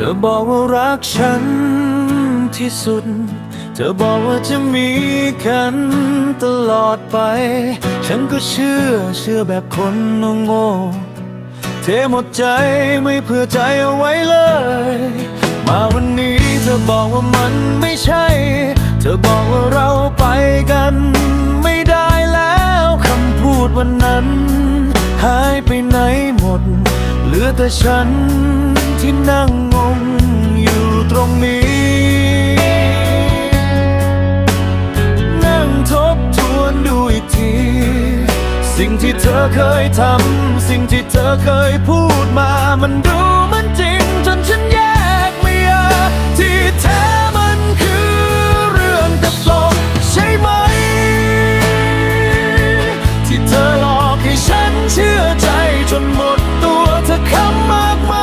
ธอบอกว่ารักฉันที่สุด เธอบอกว่าจะมีกันตลอดไป ฉันก็เชื่อเชื่อแบบคนโง่เทหมดใจไม่เพื่อใจเอาไว้เลย มาวันนี้เธอบอกว่ามันไม่ใช่ เธอบอกว่าเราไปกันไม่ได้แล้วคำพูดวันนั้น หายไปไหนหมด เหลือแต่ฉัน ที่เธอเคยทำ สิ่งที่เธอเคยพูดมา มันดูมันจริงจนฉันแยกไม่ออกที่แท้มันคือเรื่องตลกใช่ไหม ที่เธอหลอกให้ฉันเชื่อใจจนหมดตัวเธอคำมากไหม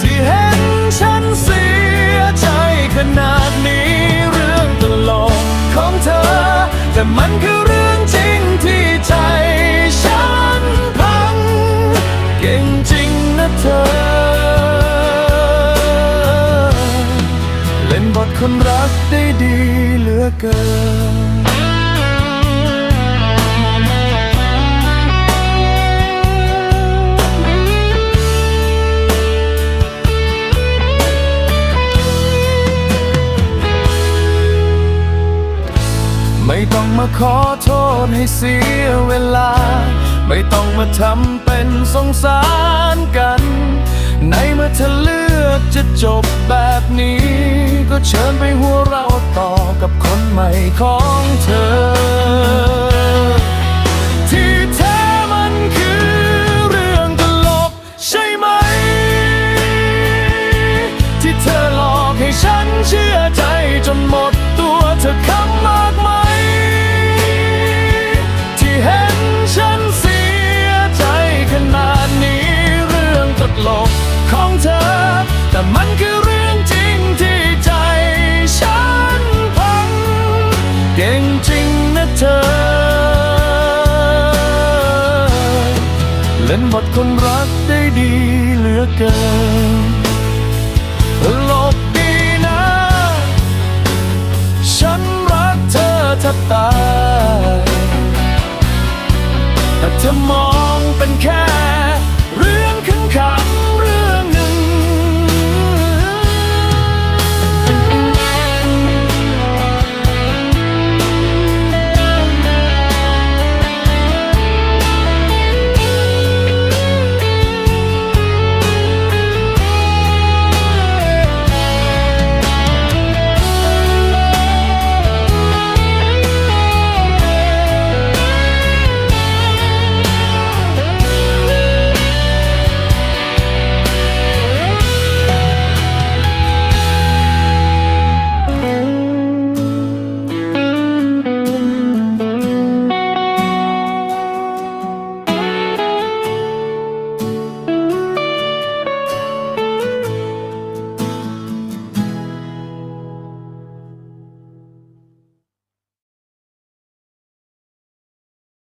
ที่เห็นฉันเสียใจขนาดนี้ เรื่องตลกของเธอ แต่มันคือ ก่งจริงนะเธอ เล่นบทคนรักได้ดีเหลือเกินไม่ต้องมาขอโทษให้เสียเวลา ไม่ต้องมาทำเป็นสงสารกัน ในเมื่อเธอเลือกจะจบแบบนี้ ก็เชิญไปหัวเราะต่อกับคนใหม่ของเธอ ลกของเธอ แต่มันคือเรื่องจริงที่ใจฉันพัง เก่งจริงนะเธอ เล่นบทคนรักได้ดีเหลือเกินหลบดีนะ ฉันรักเธอแทบตายแต่เธอมองเป็นแค่